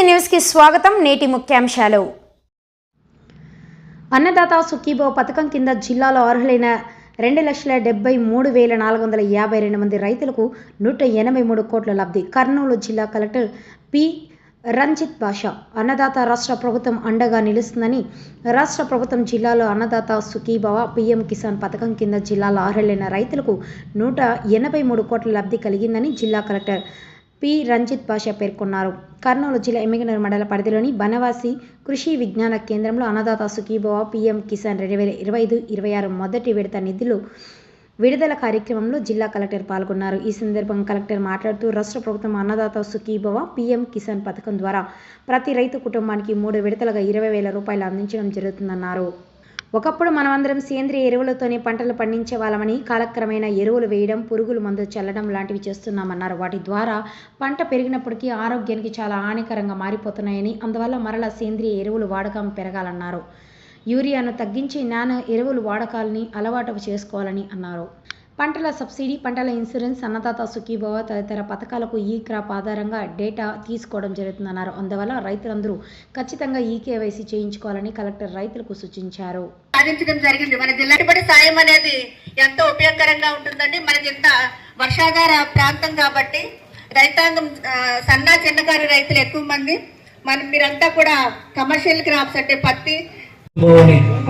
TSC న్యూస్కి స్వాగతం నేటి ముఖ్యాంశాలు. అన్నదాత సుఖీభో పథకం కింద జిల్లాలో అర్హులైన రెండు లక్షల డెబ్బై మూడు వేల నాలుగు వందల యాభై రెండు మంది రైతులకు నూట ఎనభై మూడు కోట్ల లబ్ధి. కర్నూలు జిల్లా కలెక్టర్ పి. రంజిత్ బాషా అన్నదాత రాష్ట్ర ప్రభుత్వం అండగా నిలుస్తుందని రాష్ట్ర ప్రభుత్వం జిల్లాలో అన్నదాత సుఖీభవ పీఎం కిసాన్ పథకం కింద జిల్లాలో అర్హులైన రైతులకు నూట ఎనభై మూడు కోట్ల లబ్ధి కలిగిందని జిల్లా కలెక్టర్ పి. రంజిత్ బాషా పేర్కొన్నారు. కర్నూలు జిల్లా ఎమ్మిగనూరు మండల పరిధిలోని బనవాసి కృషి విజ్ఞాన కేంద్రంలో అన్నదాత సుఖీభవ పీఎం కిసాన్ రెండు వేల ఇరవై ఐదు ఇరవై ఆరు మొదటి విడత నిధులు విడుదల కార్యక్రమంలో జిల్లా కలెక్టర్ పాల్గొన్నారు. ఈ సందర్భంగా కలెక్టర్ మాట్లాడుతూ రాష్ట్ర ప్రభుత్వం అన్నదాత సుఖీభవ పీఎం కిసాన్ పథకం ద్వారా ప్రతి రైతు కుటుంబానికి మూడు విడతలుగా ఇరవై వేల రూపాయలు అందించడం జరుగుతుందన్నారు. ఒకప్పుడు మనమందరం సేంద్రియ ఎరువులతోనే పంటలు పండించే వాళ్ళమని కాలక్రమేణా ఎరువులు వేయడం పురుగుల మందు చల్లడం లాంటివి చేస్తున్నామన్నారు. వాటి ద్వారా పంట పెరిగినప్పటికీ ఆరోగ్యానికి చాలా హానికరంగా మారిపోతున్నాయని అందువల్ల మరలా సేంద్రియ ఎరువులు వాడకం పెరగాలన్నారు. యూరియాను తగ్గించి నానో ఎరువులు వాడకాలని అలవాటు చేసుకోవాలని అన్నారు. పంటల సబ్సిడీ పంటల ఇన్సూరెన్స్ అన్నదాత సుఖీభవ తదితర పథకాలకు ఈ క్రాప్ ఆధారంగా డేటా తీసుకోవడం జరుగుతుందన్నారు. అందువల్ల రైతులందరూ ఖచ్చితంగా ఈ కేవైసీ చేయించుకోవాలని కలెక్టర్ రైతులకు సూచించారు. సాధించడం జరిగింది. మన జిల్లా సాయం అనేది ఎంతో ఉపయోగకరంగా ఉంటుందండి. మనది ఇంత వర్షాధార ప్రాంతం కాబట్టి రైతాంగం సన్న చిన్నకారు రైతులు ఎక్కువ మంది. మనం మీరంతా కూడా కమర్షియల్ క్రాప్స్ అంటే పత్తి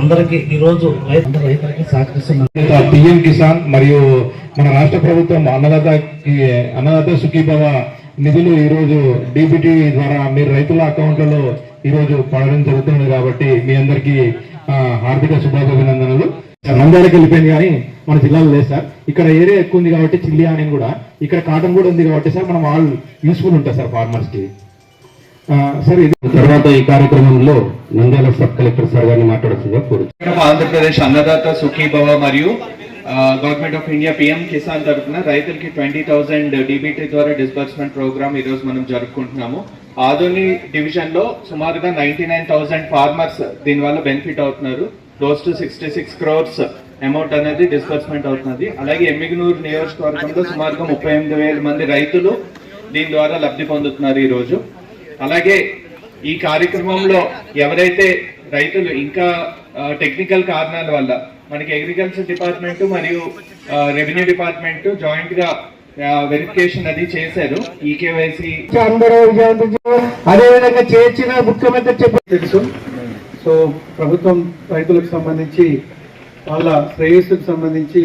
అందరికీ ఈ రోజు సహకరిస్తున్నారు. పిఎం కిసాన్ మరియు మన రాష్ట్ర ప్రభుత్వం అన్నదాతకి అన్నదాత సుఖీభవ నిధులు ఈ రోజు ద్వారా మీరు రైతుల అకౌంట్లలో ఈ రోజు పడడం జరుగుతుంది కాబట్టి మీ అందరికీ ఆ, హార్దిక శుభాభినందనలు. నంద్యాలకు వెళ్ళిపోయింది కానీ మన జిల్లాలో లేదు సార్. ఇక్కడ ఏరియా ఎక్కువ ఉంది కాబట్టి చిల్లి అని కూడా. ఇక్కడ కాటన్ కూడా ఉంది కాబట్టి సార్ మనం ఆల్ యూస్ఫుల్ ఉంటుంది సార్ ఫార్మర్స్కి సరే తర్వాత ఈ కార్యక్రమంలో నంద్యాల సబ్ కలెక్టర్ సార్ గారిని మాట్లాడుతుందిగా ఆంధ్రప్రదేశ్ అన్నదాత సుఖీభవ మరియు government of India PM Kisan తరఫున రైతులకి ట్వంటీ థౌసండ్ డిబిటీ ద్వారా డిస్బర్స్మెంట్ ప్రోగ్రామ్ ఈ రోజు మనం జరుపుకుంటున్నాము. ఆధునిక డివిజన్లో సుమారుగా నైన్టీ నైన్ థౌసండ్ ఫార్మర్స్ దీని వల్ల బెనిఫిట్ అవుతున్నారు. Close to sixty six crores amount అనేది డిస్బర్స్మెంట్ అవుతున్నది. అలాగే ఎమ్మిగనూరు నియోజకవర్గంలో సుమారుగా ముప్పై ఎనిమిది వేల మంది రైతులు దీని ద్వారా లబ్ధి పొందుతున్నారు ఈ రోజు. అలాగే ఈ కార్యక్రమంలో ఎవరైతే రైతులు ఇంకా టెక్నికల్ కారణాల వల్ల మనకి అగ్రికల్చర్ డిపార్ట్మెంట్ మరియు రెవెన్యూ డిపార్ట్మెంట్ జాయింట్గా వెరిఫికేషన్ అది చేశారు ఈ కేవైసీ. అందరూ విజయవంతం చేర్చిన ముఖ్యమంత్రి తెలుసు. సో ప్రభుత్వం రైతులకు సంబంధించి వాళ్ళ శ్రేయస్సుకు సంబంధించి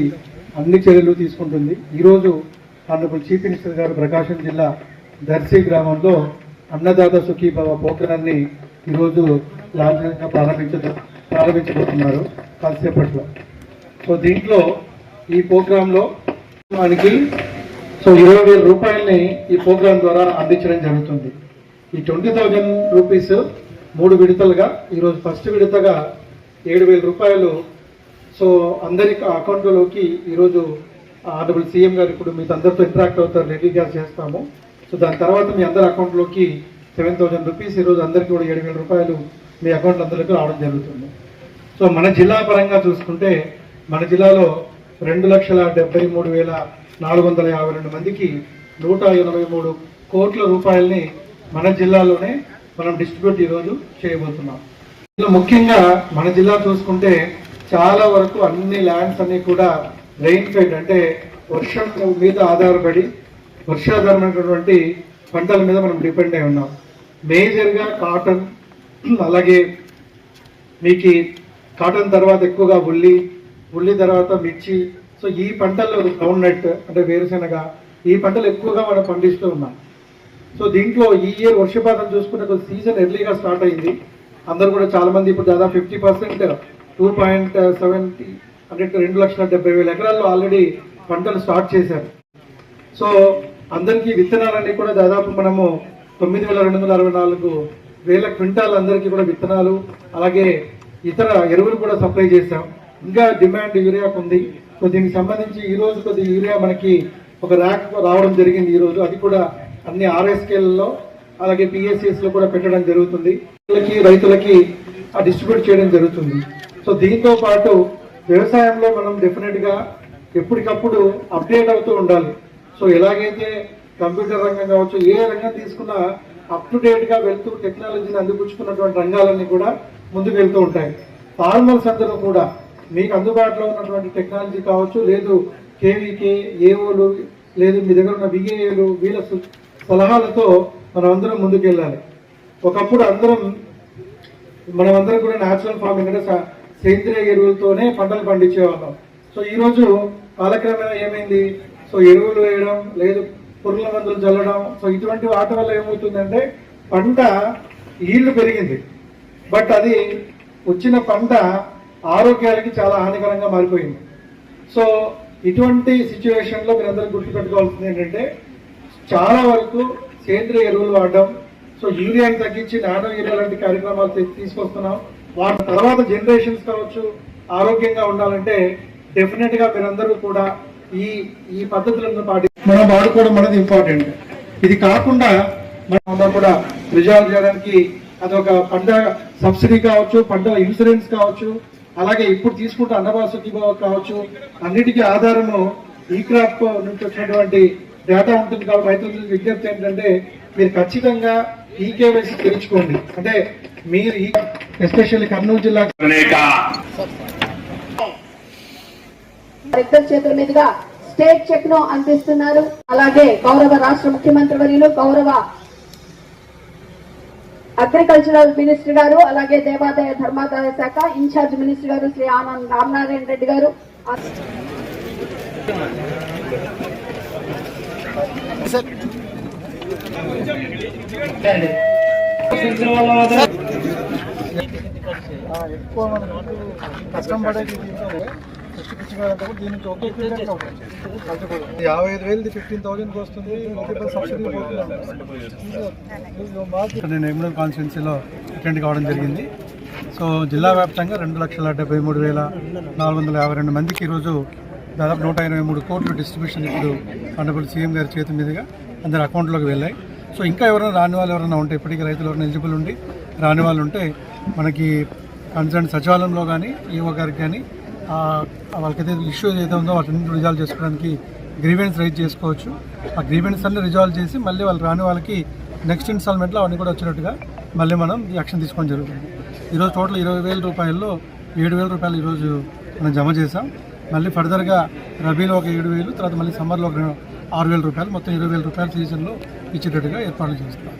అన్ని చర్యలు తీసుకుంటుంది. ఈరోజు ఆనరబుల్ చీఫ్ మినిస్టర్ గారు ప్రకాశం జిల్లా దర్శి గ్రామంలో అన్నదాత సుఖీభవ పోకరాన్ని ఈరోజు లాంఛనంగా ప్రారంభించ ప్రారంభించబోతున్నారు కాసేపట్లో. సో దీంట్లో ఈ ప్రోగ్రాంలో మనకి సో ఇరవై వేల రూపాయలని ఈ ప్రోగ్రాం ద్వారా అందించడం జరుగుతుంది. ఈ ట్వంటీ థౌజండ్ రూపీస్ మూడు విడతలుగా ఈరోజు ఫస్ట్ విడతగా ఏడు వేల రూపాయలు. సో అందరి అకౌంట్లలోకి ఈరోజు ఆనరబుల్ సీఎం గారు ఇప్పుడు మీ అందరితో ఇంటరాక్ట్ అవుతారు రెడీగా చేస్తాము. సో దాని తర్వాత మీ అందరి అకౌంట్లోకి సెవెన్ థౌజండ్ రూపీస్ ఈరోజు అందరికీ కూడా ఏడు వేల రూపాయలు మీ అకౌంట్ అందరికీ రావడం జరుగుతుంది. సో మన జిల్లా పరంగా చూసుకుంటే మన జిల్లాలో రెండు లక్షల డెబ్బై మూడు వేల నాలుగు వందల యాభై రెండు మందికి నూట ఎనభై మూడు కోట్ల రూపాయల్ని మన జిల్లాలోనే మనం డిస్ట్రిబ్యూట్ ఈరోజు చేయబోతున్నాం. ఇందులో ముఖ్యంగా మన జిల్లా చూసుకుంటే చాలా వరకు అన్ని ల్యాండ్స్ అన్నీ కూడా రెయిన్ ఫెడ్ అంటే వర్షం మీద ఆధారపడి వర్షాధారమైనటువంటి పంటల మీద మనం డిపెండ్ అయి ఉన్నాం. మేజర్గా కాటన్ అలాగే మీకు కాటన్ తర్వాత ఎక్కువగా ఉల్లి ఉల్లి తర్వాత మిర్చి. సో ఈ పంటలు గ్రౌండ్ నట్ అంటే వేరుశెనగ ఈ పంటలు ఎక్కువగా మనం పండిస్తూ ఉన్నాం. సో దీంట్లో ఈ ఇయర్ వర్షపాతం చూసుకుంటే కొంచెం సీజన్ ఎర్లీగా స్టార్ట్ అయింది. అందరూ కూడా చాలామంది ఇప్పుడు దాదాపు fifty percent two point seventy అంటే రెండు లక్షల డెబ్బై వేల ఎకరాల్లో ఆల్రెడీ పంటలు స్టార్ట్ చేశారు. సో అందరికీ విత్తనాలన్నీ కూడా దాదాపు మనము తొమ్మిది వేల రెండు వందల అరవై నాలుగు వేల క్వింటాల్ అందరికీ కూడా విత్తనాలు అలాగే ఇతర ఎరువులు కూడా సప్లై చేశాం. ఇంకా డిమాండ్ యూరియాకు ఉంది. సో దీనికి సంబంధించి ఈ రోజు కొద్ది యూరియా మనకి ఒక ర్యాక్ రావడం జరిగింది ఈ రోజు. అది కూడా అన్ని ఆర్ఎస్కేలలో అలాగే పిఎస్సిఎస్లో కూడా పెట్టడం జరుగుతుంది. రైతులకి రైతులకి డిస్ట్రిబ్యూట్ చేయడం జరుగుతుంది. సో దీంతో పాటు వ్యవసాయంలో మనం డెఫినెట్గా ఎప్పటికప్పుడు అప్డేట్ అవుతూ ఉండాలి. సో ఎలాగైతే కంప్యూటర్ రంగం కావచ్చు ఏ రంగం తీసుకున్నా అప్ టు డేట్గా వెళ్తూ టెక్నాలజీని అందిపుచ్చుకున్నటువంటి రంగాలన్నీ కూడా ముందుకు వెళ్తూ ఉంటాయి. ఫార్మర్స్ అందరూ కూడా మీకు అందుబాటులో ఉన్నటువంటి టెక్నాలజీ కావచ్చు లేదు కేవీకే ఏఓలు లేదు మీ దగ్గర ఉన్న బిఏఏలు వీళ్ళ సలహాలతో మనం అందరం ముందుకెళ్ళాలి. ఒకప్పుడు అందరం మనమందరం కూడా న్యాచురల్ ఫార్మింగ్ అంటే సేంద్రియ ఎరువులతోనే పంటలు పండించేవాళ్ళం. సో ఈరోజు కాలక్రమేణా ఏమైంది? సో ఎరువులు వేయడం లేదు పురుగుల మందులు చల్లడం సో ఇటువంటి వాటి వల్ల ఏమవుతుందంటే పంట ఈల్డ్ పెరిగింది. బట్ అది వచ్చిన పంట ఆరోగ్యానికి చాలా హానికరంగా మారిపోయింది. సో ఇటువంటి సిచ్యువేషన్లో మీరందరూ గుర్తుపెట్టుకోవాల్సింది ఏంటంటే చాలా వరకు సేంద్రియ ఎరువులు వాడడం సో యూరియాని తగ్గించి నానో యూరియా లాంటి కార్యక్రమాలు తీసుకొస్తున్నాం. వాటి తర్వాత జనరేషన్స్ కావచ్చు ఆరోగ్యంగా ఉండాలంటే డెఫినెట్గా మీరందరూ కూడా ఈ ఈ పద్ధతులను పాటి మనం వాడుకోవడం అనేది ఇంపార్టెంట్. ఇది కాకుండా మనం కూడా రిజాల్వ్ చేయడానికి అదొక పంట సబ్సిడీ కావచ్చు పంట ఇన్సూరెన్స్ కావచ్చు అలాగే ఇప్పుడు తీసుకుంటే అన్నవాసు కావచ్చు అన్నిటికీ ఆధారము ఈ క్రాప్ నుంచి వచ్చినటువంటి డేటా ఉంటుంది కాబట్టి రైతులకు విజ్ఞప్తి ఏంటంటే మీరు ఖచ్చితంగా ఈ కేవైసీ తెచ్చుకోండి అంటే మీరు ఈ ఎస్పెషల్లీ కర్నూలు జిల్లా ఇద్దరు చేతుల మీదుగా స్టేట్ చెక్ను అందిస్తున్నారు. అలాగే గౌరవ రాష్ట్ర ముఖ్యమంత్రి వర్యులు గౌరవ అగ్రికల్చరల్ మినిస్టర్ గారు అలాగే దేవాదాయ ధర్మాదాయ శాఖ ఇన్ఛార్జ్ మినిస్టర్ గారు శ్రీ ఆనంద్ రామనారాయణ రెడ్డి గారు. ఎక్కువ కష్టం పడేది యాభై ఐదు ఫిఫ్టీన్ థౌసండ్కి వస్తుంది నేను ఎమ్మెల్యే కాన్స్టిట్యున్సీలో అటెండ్ కావడం జరిగింది. సో జిల్లా వ్యాప్తంగా రెండు లక్షల డెబ్బై మూడు వేల నాలుగు వందల యాభై రెండు మందికి ఈరోజు దాదాపు నూట ఎనభై మూడు కోట్లు డిస్ట్రిబ్యూషన్ ఇప్పుడు పండుగలు సీఎం గారి చేతి మీదుగా అందరి అకౌంట్లోకి వెళ్ళాయి. సో ఇంకా ఎవరైనా రాని వాళ్ళు ఎవరైనా ఉంటే ఇప్పటికీ రైతులు ఎవరైనా ఎలిజిబుల్ ఉండి రాని వాళ్ళు ఉంటే మనకి కన్సర్న్ సచివాలయంలో కానీ ఈఓ గారికి కానీ వాళ్ళకైతే ఇష్యూ ఏదైతే ఉందో వాటిని రిజాల్వ్ చేసుకోవడానికి గ్రీవెన్స్ రైజ్ చేసుకోవచ్చు. ఆ గ్రీవెన్స్ అన్ని రిజాల్వ్ చేసి మళ్ళీ వాళ్ళు రాని వాళ్ళకి నెక్స్ట్ ఇన్స్టాల్మెంట్లో అవన్నీ కూడా వచ్చినట్టుగా మళ్ళీ మనం యాక్షన్ తీసుకోవడం జరుగుతుంది. ఈరోజు టోటల్ ఇరవై వేల రూపాయల్లో ఏడు వేల రూపాయలు ఈరోజు మనం జమ చేసాం మళ్ళీ ఫర్దర్గా రబీలో ఒక ఏడు వేలు తర్వాత మళ్ళీ సమ్మర్లో ఒక ఆరు వేల రూపాయలు మొత్తం ఇరవై వేల రూపాయలు సీజన్లో ఇచ్చేటట్టుగా ఏర్పాట్లు చేస్తాం.